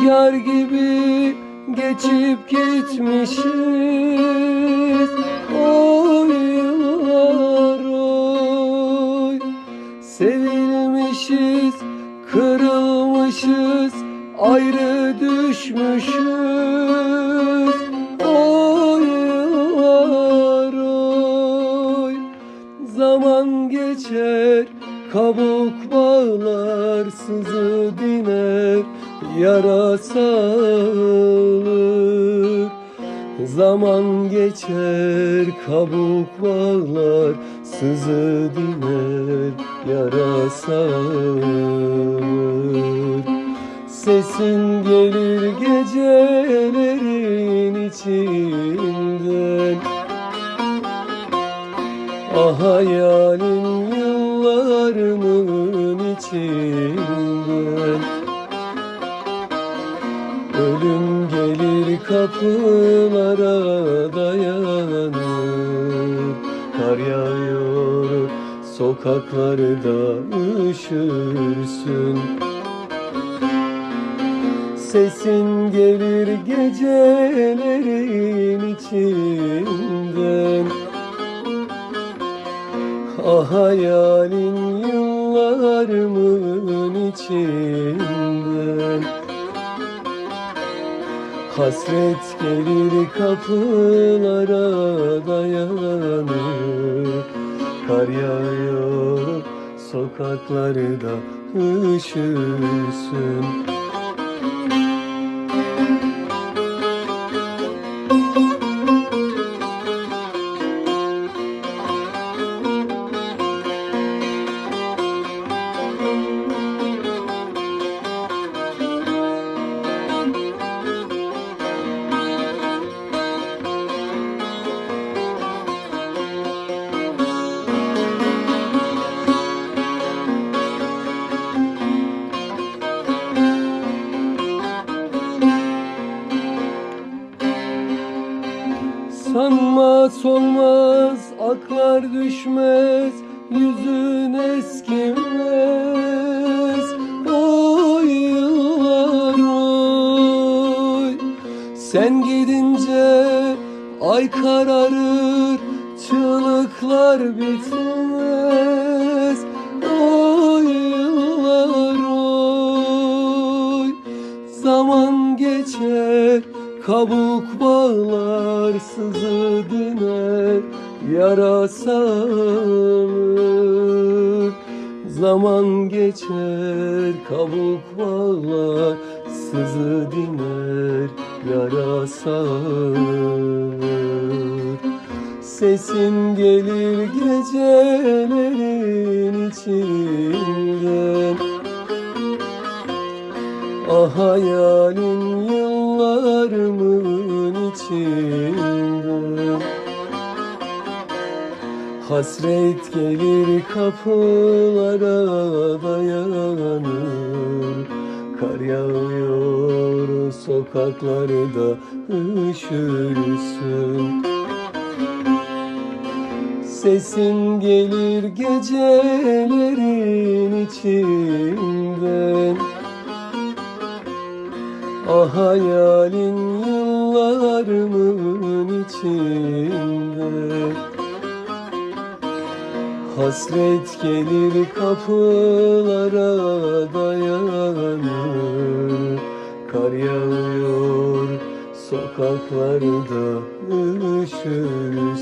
Rüzgar gibi geçip gitmişiz. Oy yıllar oy. Sevilmişiz, kırılmışız Ayrı düşmüşüz. Oy yıllar oy. Zaman geçer, kabuk bağlar, sızı diner, yara sağlar. Zaman geçer, kabuk bağlar, sızı diner, yara sağlar. Sesin gelir gecelerin içinden Ah hayalin yıllarımın içinden kapılara dayanır. Kar yağıyor sokaklarda üşürsün. Sesin gelir gecelerin içinden. Ah hayalin yıllarımın içinden Hasret gelir kapılara dayanır. Kar yağıyor sokaklarda üşürsün Sanma solmaz, aklar düşmez, yüzün eskimez. Oy yıllar oy, sen gidince ay kararır, çığlıklar bitmez. Oy yıllar oy, zaman geçer, kabuk bağlar, sızı diner, yara. Zaman geçer, kabuk bağlar, sızı diner, yara sarılır. Sesin gelir gecelerin içinden Ah hayalin yıllarımın içinden Hasret gelir kapılara dayanır. Kar yağıyor sokaklarda üşürsün Sesin gelir gecelerin içinden Ah hayalin yıllarımın içinde. Hasret gelir kapılara dayanır. Kar yağıyor sokaklarda üşürsün